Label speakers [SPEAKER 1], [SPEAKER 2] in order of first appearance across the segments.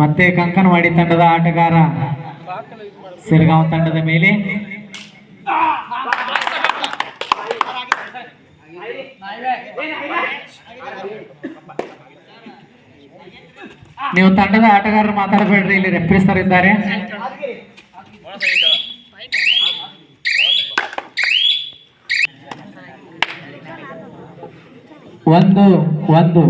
[SPEAKER 1] ಮತ್ತೆ ಕಂಕನವಾಡಿ ತಂಡದ ಆಟಗಾರ ಸಿರಗಾಂವ್ ತಂಡದ ಮೇಲೆ. ನೀವು ತಂಡದ ಆಟಗಾರರು ಮಾತಾಡಬೇಡ್ರಿ, ಇಲ್ಲಿ ರೆಫ್ರೀಸ್ ಸರ್ ಇದ್ದಾರೆ. ಒಂದು ಒಂದು.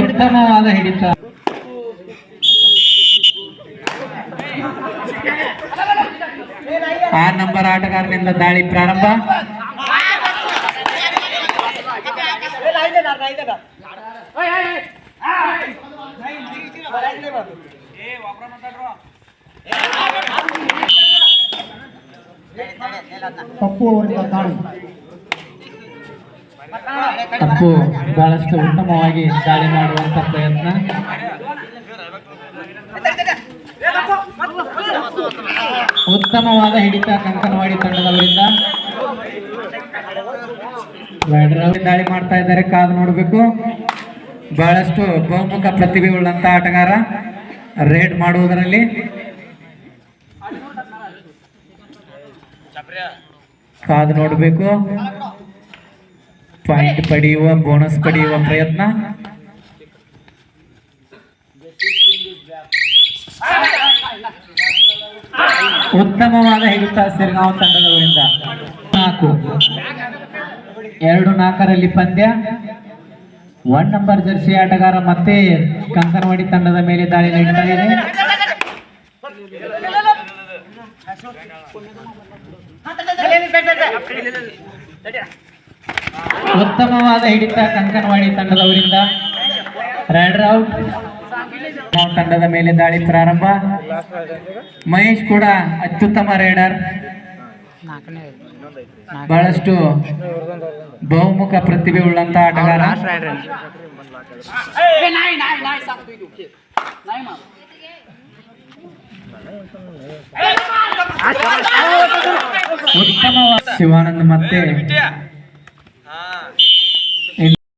[SPEAKER 1] ಉತ್ತಮವಾದ ಹಿಡಿತ ಆ ನಂಬರ್ ಆಟಗಾರನಿಂದ ದಾಳಿ ಪ್ರಾರಂಭ
[SPEAKER 2] ತಪ್ಪು ಅವರಿಂದ ದಾಳಿ
[SPEAKER 1] ತಪ್ಪು ಬಹಳಷ್ಟು ಉತ್ತಮವಾಗಿ ದಾಳಿ ಮಾಡುವಂತ ಪ್ರಯತ್ನ. ಉತ್ತಮವಾದ ಹಿಡಿತ ಕಂಕನವಾಡಿ ತಂಡದವರಿಂದ. ದಾಳಿ ಮಾಡ್ತಾ ಇದ್ದಾರೆ, ಕಾದು ನೋಡಬೇಕು. ಬಹಳಷ್ಟು ಬಹುಮುಖ ಪ್ರತಿಭೆ ಉಳ್ಳಂತ ಆಟಗಾರ ರೇಡ್ ಮಾಡುವುದರಲ್ಲಿ. ಕಾದು ನೋಡಬೇಕು. ಪಾಯಿಂಟ್ ಪಡೆಯುವ ಬೋನಸ್ ಪಡೆಯುವ ಪ್ರಯತ್ನ. ಉತ್ತಮವಾದ ಹಿಡಿತ ಸಿರ್ಗಾಂವ್ ತಂಡದವರಿಂದ. ನಾಲ್ಕು. ಎರಡು ನಾಲ್ಕರಲ್ಲಿ ಪಂದ್ಯ. ಒನ್ ನಂಬರ್ ಜರ್ಸಿ ಆಟಗಾರ ಮತ್ತೆ ಕಂಕನವಾಡಿ ತಂಡದ ಮೇಲೆ ದಾಳಿ ಇದೆ ಉತ್ತಮವಾದ ಹಿಡಿತ ಕಂಕನವಾಡಿ ತಂಡದವರಿಂದ. ರೈಡರ್ ಔಟ್ ತಂಡದ ಮೇಲೆ ದಾಳಿ ಪ್ರಾರಂಭ. ಮಹೇಶ್ ಕೂಡ ಅತ್ಯುತ್ತಮ ರೈಡರ್ ಬಹಳಷ್ಟು ಬಹುಮುಖ ಪ್ರತಿಭೆ ಉಳ್ಳಂತ ಆಟಗಾರ. ಉತ್ತಮ ಶಿವಾನಂದ್ ಮತ್ತೆ